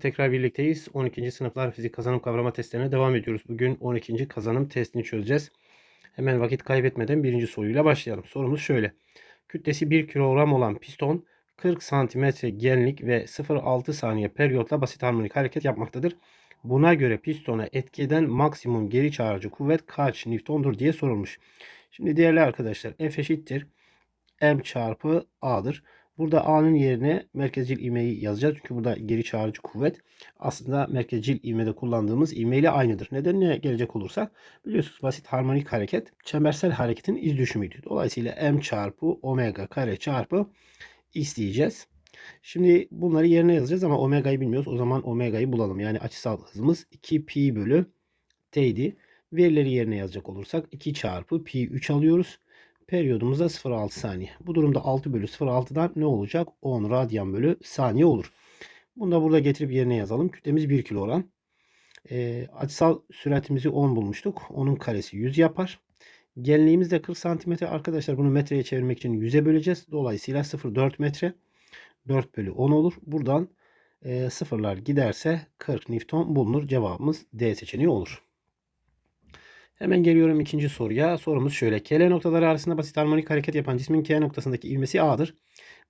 Tekrar birlikteyiz. 12. sınıflar fizik kazanım kavrama testlerine devam ediyoruz. Bugün 12. kazanım testini çözeceğiz. Hemen vakit kaybetmeden birinci soruyla başlayalım. Sorumuz şöyle. Kütlesi 1 kilogram olan piston 40 santimetre genlik ve 0.6 saniye periyotla basit harmonik hareket yapmaktadır. Buna göre pistona etki eden maksimum geri çağırıcı kuvvet kaç Newton'dur diye sorulmuş. Şimdi değerli arkadaşlar F eşittir M çarpı A'dır. Burada A'nın yerine merkezcil ivmeyi yazacağız. Çünkü burada geri çağırıcı kuvvet aslında merkezcil ivmede kullandığımız ivmeyle aynıdır. Nedenine gelecek olursak biliyorsunuz basit harmonik hareket çembersel hareketin iz düşümüydü. Dolayısıyla M çarpı omega kare çarpı x diyeceğiz. Şimdi bunları yerine yazacağız ama omega'yı bilmiyoruz. O zaman omega'yı bulalım. Yani açısal hızımız 2 pi bölü t'ydi. Verileri yerine yazacak olursak 2 çarpı pi 3 alıyoruz. Periyodumuz da 0.6 saniye. Bu durumda 6 bölü 0.6'dan ne olacak? 10 radyan bölü saniye olur. Bunu da burada getirip yerine yazalım. Kütlemiz 1 kilogram. E, açısal süratimizi 10 bulmuştuk. Onun karesi 100 yapar. Genliğimiz de 40 santimetre. Arkadaşlar bunu metreye çevirmek için 100'e böleceğiz. Dolayısıyla 0,4 metre. 4 bölü 10 olur. Buradan e, sıfırlar giderse 40 Newton bulunur. Cevabımız D seçeneği olur. Hemen geliyorum ikinci soruya. Sorumuz şöyle. KL noktaları arasında basit harmonik hareket yapan cismin K noktasındaki ivmesi A'dır.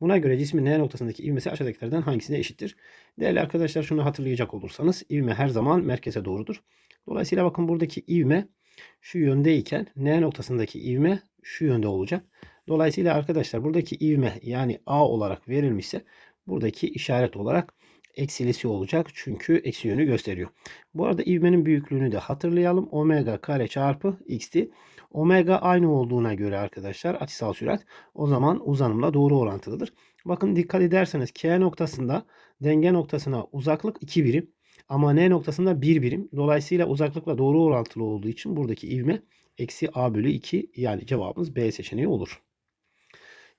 Buna göre cismin N noktasındaki ivmesi aşağıdakilerden hangisine eşittir? Değerli arkadaşlar şunu hatırlayacak olursanız ivme her zaman merkeze doğrudur. Dolayısıyla bakın buradaki ivme şu yöndeyken N noktasındaki ivme şu yönde olacak. Dolayısıyla arkadaşlar buradaki ivme yani A olarak verilmişse buradaki işaret olarak eksilisi olacak. Çünkü eksi yönü gösteriyor. Bu arada ivmenin büyüklüğünü de hatırlayalım. Omega kare çarpı x'ti. Omega aynı olduğuna göre arkadaşlar açısal sürat o zaman uzanımla doğru orantılıdır. Bakın dikkat ederseniz K noktasında denge noktasına uzaklık 2 birim. Ama N noktasında 1 birim. Dolayısıyla uzaklıkla doğru orantılı olduğu için buradaki ivme eksi A bölü 2 yani cevabımız B seçeneği olur.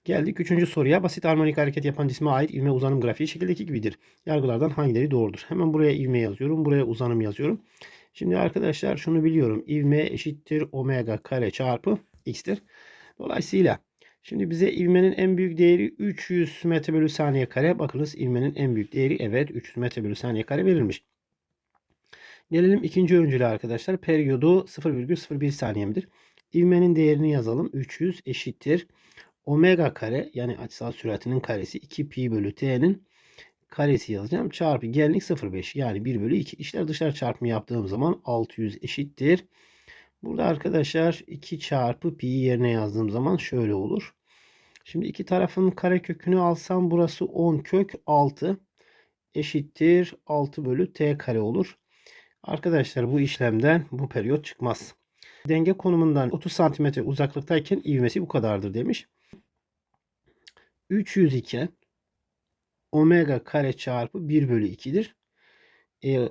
Geldik üçüncü soruya. Basit harmonik hareket yapan cisme ait ivme uzanım grafiği şekildeki gibidir. Yargılardan hangileri doğrudur? Hemen buraya ivme yazıyorum. Buraya uzanım yazıyorum. Şimdi arkadaşlar şunu biliyorum. İvme eşittir omega kare çarpı x'tir. Dolayısıyla şimdi bize ivmenin en büyük değeri 300 metre bölü saniye kare. Bakınız ivmenin en büyük değeri evet 300 metre bölü saniye kare verilmiş. Gelelim ikinci öncülü arkadaşlar. Periyodu 0,01 saniyedir. İvmenin değerini yazalım. 300 eşittir omega kare yani açısal süratinin karesi 2 pi bölü t'nin karesi yazacağım. Çarpı genlik 0,5 yani 1 bölü 2. İşler dışlar çarpımı yaptığım zaman 600 eşittir. Burada arkadaşlar 2 çarpı pi yerine yazdığım zaman şöyle olur. Şimdi iki tarafın kare kökünü alsam burası 10 kök 6 eşittir 6 bölü t kare olur. Arkadaşlar bu işlemden bu periyot çıkmaz. Denge konumundan 30 santimetre uzaklıktayken ivmesi bu kadardır demiş. 300 iken omega kare çarpı 1 bölü 2'dir. E,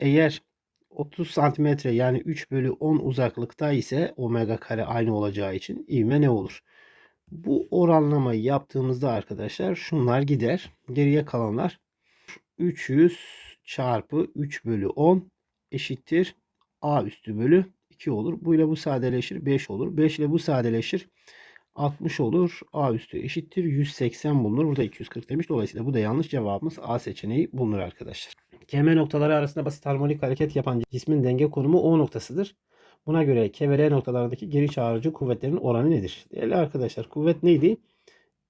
eğer 30 santimetre yani 3 bölü 10 uzaklıkta ise omega kare aynı olacağı için ivme ne olur? Bu oranlamayı yaptığımızda arkadaşlar şunlar gider. Geriye kalanlar 300 çarpı 3 bölü 10 eşittir a üstü bölü 2 olur. Bu ile bu sadeleşir 5 olur. 5 ile bu sadeleşir 60 olur. A üstü eşittir. 180 bulunur. Burada 240 demiş. Dolayısıyla bu da yanlış cevabımız A seçeneği bulunur arkadaşlar. Kemer noktaları arasında basit harmonik hareket yapan cismin denge konumu O noktasıdır. Buna göre K ve R noktalarındaki geri çağırıcı kuvvetlerin oranı nedir? Değerli arkadaşlar kuvvet neydi?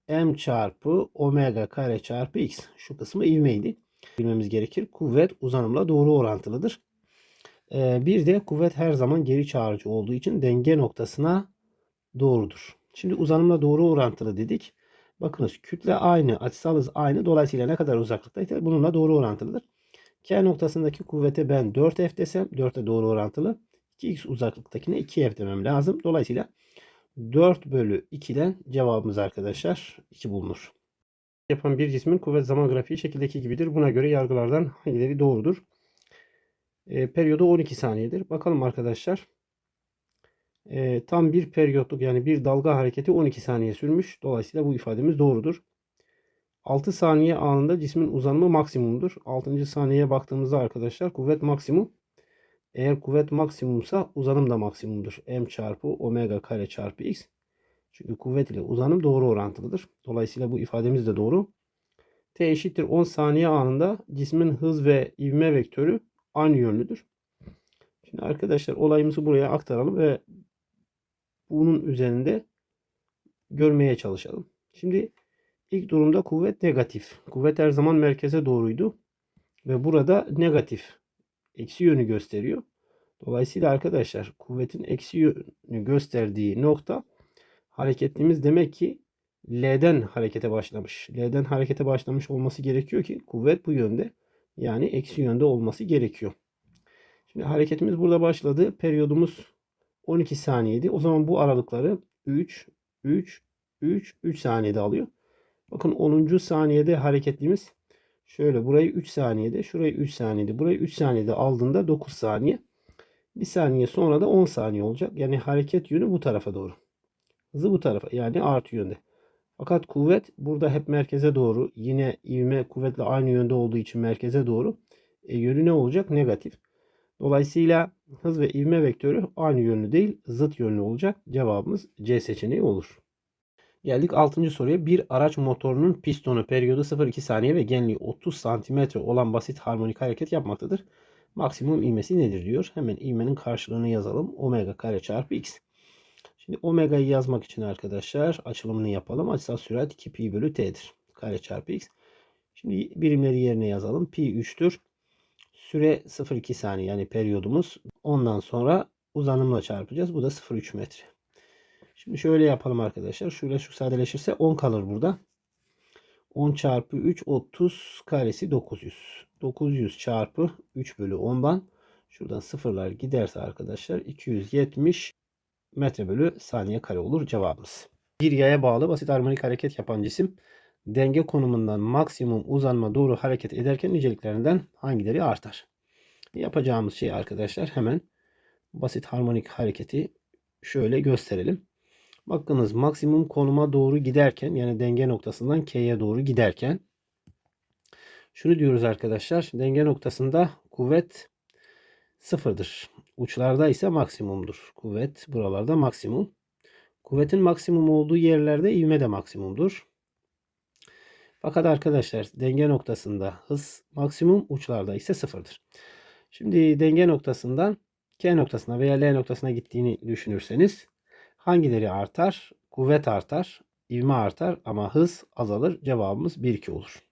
M çarpı omega kare çarpı x. Şu kısmı ivmeydi. Bilmemiz gerekir. Kuvvet uzanımla doğru orantılıdır. Ee, bir de kuvvet her zaman geri çağırıcı olduğu için denge noktasına doğrudur. Şimdi uzanımla doğru orantılı dedik. Bakınız kütle aynı, açısal hız aynı. Dolayısıyla ne kadar uzaklıktaysa bununla doğru orantılıdır. K noktasındaki kuvvete ben 4F desem 4'e doğru orantılı. 2x uzaklıktakine 2F demem lazım. Dolayısıyla 4 bölü 2'den cevabımız arkadaşlar 2 bulunur. Yapan bir cismin kuvvet zaman grafiği şekildeki gibidir. Buna göre yargılardan hangileri doğrudur? E, periyodu 12 saniyedir. Bakalım arkadaşlar e, tam bir periyotluk yani bir dalga hareketi 12 saniye sürmüş. Dolayısıyla bu ifademiz doğrudur. 6 saniye anında cismin uzanımı maksimumdur. 6. saniyeye baktığımızda arkadaşlar kuvvet maksimum. Eğer kuvvet maksimumsa uzanım da maksimumdur. M çarpı omega kare çarpı x. Çünkü kuvvet ile uzanım doğru orantılıdır. Dolayısıyla bu ifademiz de doğru. T eşittir 10 saniye anında cismin hız ve ivme vektörü aynı yönlüdür. Şimdi arkadaşlar olayımızı buraya aktaralım ve bunun üzerinde görmeye çalışalım. Şimdi ilk durumda kuvvet negatif. Kuvvet her zaman merkeze doğruydu. Ve burada negatif. Eksi yönü gösteriyor. Dolayısıyla arkadaşlar kuvvetin eksi yönü gösterdiği nokta hareketliğimiz demek ki L'den harekete başlamış. L'den harekete başlamış olması gerekiyor ki kuvvet bu yönde. Yani eksi yönde olması gerekiyor. Şimdi hareketimiz burada başladı. Periyodumuz 12 saniyeydi. O zaman bu aralıkları 3, 3, 3, 3 saniyede alıyor. Bakın 10. saniyede hareketliğimiz şöyle burayı 3 saniyede, şurayı 3 saniyede, burayı 3 saniyede aldığında 9 saniye. Bir saniye sonra da 10 saniye olacak. Yani hareket yönü bu tarafa doğru. Hızı bu tarafa yani artı yönde. Fakat kuvvet burada hep merkeze doğru. Yine ivme kuvvetle aynı yönde olduğu için merkeze doğru. E, yönü ne olacak? Negatif. Dolayısıyla hız ve ivme vektörü aynı yönlü değil, zıt yönlü olacak. Cevabımız C seçeneği olur. Geldik 6. soruya. Bir araç motorunun pistonu periyodu 0,2 saniye ve genliği 30 santimetre olan basit harmonik hareket yapmaktadır. Maksimum ivmesi nedir diyor. Hemen ivmenin karşılığını yazalım. Omega kare çarpı x. Şimdi omega'yı yazmak için arkadaşlar açılımını yapalım. Açısal sürat 2 pi bölü t'dir. Kare çarpı x. Şimdi birimleri yerine yazalım. Pi 3'tür. Süre 0,2 saniye yani periyodumuz. Ondan sonra uzanımla çarpacağız. Bu da 0,3 metre. Şimdi şöyle yapalım arkadaşlar. Şöyle şu sadeleşirse 10 kalır burada. 10 çarpı 3 30 karesi 900. 900 çarpı 3 bölü 10'dan şuradan sıfırlar giderse arkadaşlar 270 metre bölü saniye kare olur cevabımız. Bir yaya bağlı basit harmonik hareket yapan cisim denge konumundan maksimum uzanma doğru hareket ederken niceliklerinden hangileri artar? Yapacağımız şey arkadaşlar hemen basit harmonik hareketi şöyle gösterelim. Bakınız maksimum konuma doğru giderken yani denge noktasından K'ye doğru giderken şunu diyoruz arkadaşlar. Denge noktasında kuvvet sıfırdır. Uçlarda ise maksimumdur. Kuvvet buralarda maksimum. Kuvvetin maksimum olduğu yerlerde ivme de maksimumdur. Fakat arkadaşlar denge noktasında hız maksimum uçlarda ise sıfırdır. Şimdi denge noktasından K noktasına veya L noktasına gittiğini düşünürseniz hangileri artar? Kuvvet artar, ivme artar ama hız azalır. Cevabımız 1-2 olur.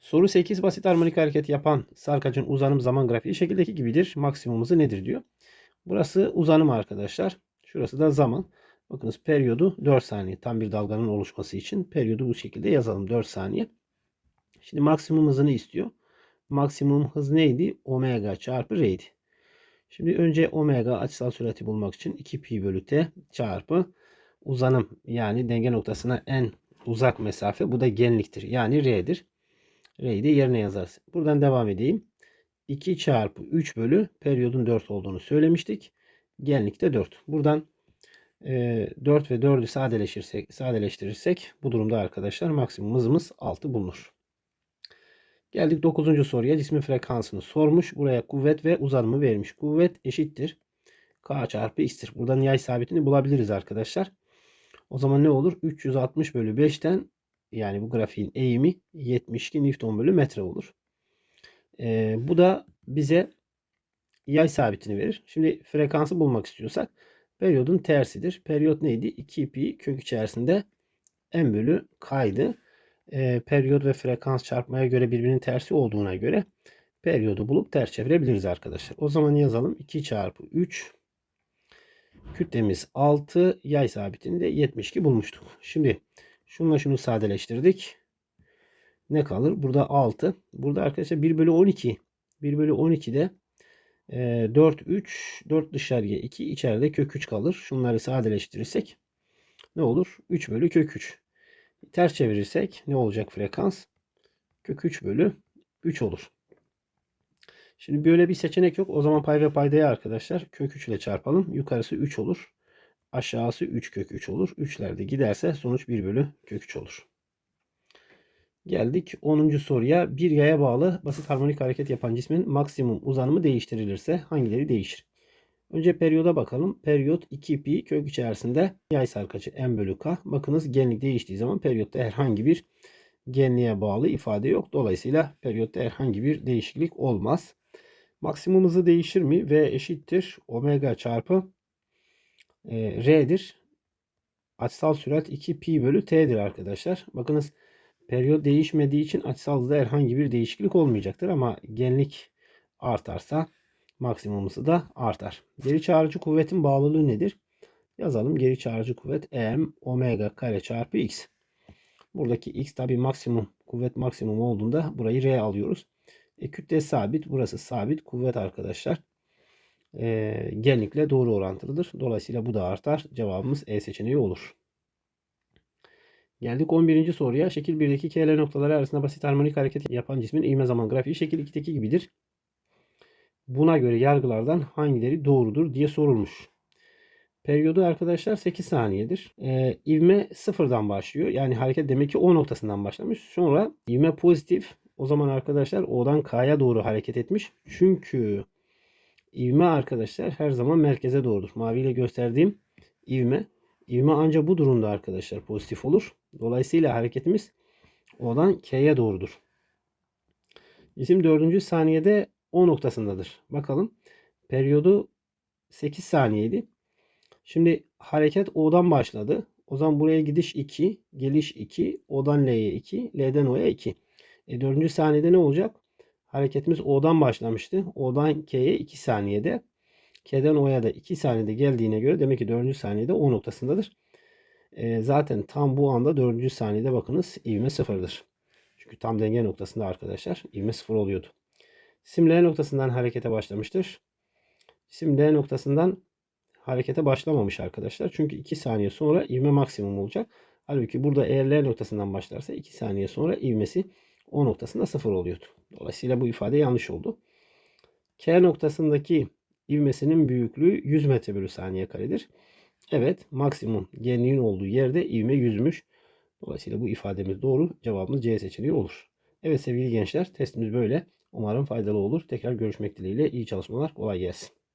Soru 8 basit harmonik hareket yapan sarkacın uzanım zaman grafiği şekildeki gibidir. Maksimum nedir diyor. Burası uzanım arkadaşlar. Şurası da zaman. Bakınız periyodu 4 saniye. Tam bir dalganın oluşması için periyodu bu şekilde yazalım 4 saniye. Şimdi maksimum hızını istiyor. Maksimum hız neydi? Omega çarpı r'ydi. Şimdi önce omega açısal sürati bulmak için 2 pi bölü t çarpı uzanım yani denge noktasına en uzak mesafe bu da genliktir. Yani r'dir. R'yi de yerine yazarız. Buradan devam edeyim. 2 çarpı 3 bölü periyodun 4 olduğunu söylemiştik. Genlik de 4. Buradan e, 4 ve 4'ü sadeleştirirsek, sadeleştirirsek bu durumda arkadaşlar maksimum hızımız 6 bulunur. Geldik 9. soruya. Cismin frekansını sormuş. Buraya kuvvet ve uzanımı vermiş. Kuvvet eşittir. K çarpı x'tir. Buradan yay sabitini bulabiliriz arkadaşlar. O zaman ne olur? 360 bölü 5'ten yani bu grafiğin eğimi 72 Newton bölü metre olur. Ee, bu da bize yay sabitini verir. Şimdi frekansı bulmak istiyorsak periyodun tersidir. Periyot neydi? 2 pi kök içerisinde m bölü k'ydı. Ee, periyot ve frekans çarpmaya göre birbirinin tersi olduğuna göre periyodu bulup ters çevirebiliriz arkadaşlar. O zaman yazalım 2 çarpı 3 kütlemiz 6 yay sabitini de 72 bulmuştuk. Şimdi Şununla şunu sadeleştirdik. Ne kalır? Burada 6. Burada arkadaşlar 1 bölü 12. 1 bölü 12'de e, 4, 3, 4 dışarıya 2, içeride kök 3 kalır. Şunları sadeleştirirsek ne olur? 3 bölü kök 3. Ters çevirirsek ne olacak frekans? Kök 3 bölü 3 olur. Şimdi böyle bir seçenek yok. O zaman pay ve paydayı arkadaşlar kök 3 ile çarpalım. Yukarısı 3 olur. Aşağısı 3 kök 3 olur. 3'ler de giderse sonuç 1 bölü kök 3 olur. Geldik 10. soruya. Bir yaya bağlı basit harmonik hareket yapan cismin maksimum uzanımı değiştirilirse hangileri değişir? Önce periyoda bakalım. Periyot 2 pi kök içerisinde yay sarkacı m bölü k. Bakınız genlik değiştiği zaman periyotta herhangi bir genliğe bağlı ifade yok. Dolayısıyla periyotta herhangi bir değişiklik olmaz. Maksimum hızı değişir mi? V eşittir omega çarpı e, R'dir. Açısal sürat 2 pi bölü T'dir arkadaşlar. Bakınız periyot değişmediği için açısal hızda herhangi bir değişiklik olmayacaktır. Ama genlik artarsa maksimum hızı da artar. Geri çağrıcı kuvvetin bağlılığı nedir? Yazalım. Geri çağrıcı kuvvet m omega kare çarpı x. Buradaki x tabi maksimum kuvvet maksimum olduğunda burayı r alıyoruz. E, kütle sabit. Burası sabit kuvvet arkadaşlar. E, genlikle doğru orantılıdır. Dolayısıyla bu da artar. Cevabımız E seçeneği olur. Geldik 11. soruya. Şekil 1'deki KL noktaları arasında basit harmonik hareket yapan cismin ivme zaman grafiği şekil 2'deki gibidir. Buna göre yargılardan hangileri doğrudur diye sorulmuş. Periyodu arkadaşlar 8 saniyedir. Ee, ivme sıfırdan başlıyor. Yani hareket demek ki O noktasından başlamış. Sonra ivme pozitif. O zaman arkadaşlar O'dan K'ya doğru hareket etmiş. Çünkü ivme arkadaşlar her zaman merkeze doğrudur. Maviyle gösterdiğim ivme. İvme ancak bu durumda arkadaşlar pozitif olur. Dolayısıyla hareketimiz O'dan K'ye doğrudur. Cisim 4. saniyede O noktasındadır. Bakalım. Periyodu 8 saniyeydi. Şimdi hareket O'dan başladı. O zaman buraya gidiş 2, geliş 2, O'dan L'ye 2, L'den O'ya 2. E, 4. saniyede ne olacak? Hareketimiz O'dan başlamıştı. O'dan K'ye 2 saniyede. K'den O'ya da 2 saniyede geldiğine göre demek ki 4. saniyede O noktasındadır. E, zaten tam bu anda 4. saniyede bakınız ivme sıfırdır. Çünkü tam denge noktasında arkadaşlar ivme sıfır oluyordu. Sim L noktasından harekete başlamıştır. Sim L noktasından harekete başlamamış arkadaşlar. Çünkü 2 saniye sonra ivme maksimum olacak. Halbuki burada eğer L noktasından başlarsa 2 saniye sonra ivmesi O noktasında 0 oluyordu. Dolayısıyla bu ifade yanlış oldu. K noktasındaki ivmesinin büyüklüğü 100 metre bölü saniye karedir. Evet maksimum genliğin olduğu yerde ivme 100'müş. Dolayısıyla bu ifademiz doğru. Cevabımız C seçeneği olur. Evet sevgili gençler testimiz böyle. Umarım faydalı olur. Tekrar görüşmek dileğiyle. İyi çalışmalar. Kolay gelsin.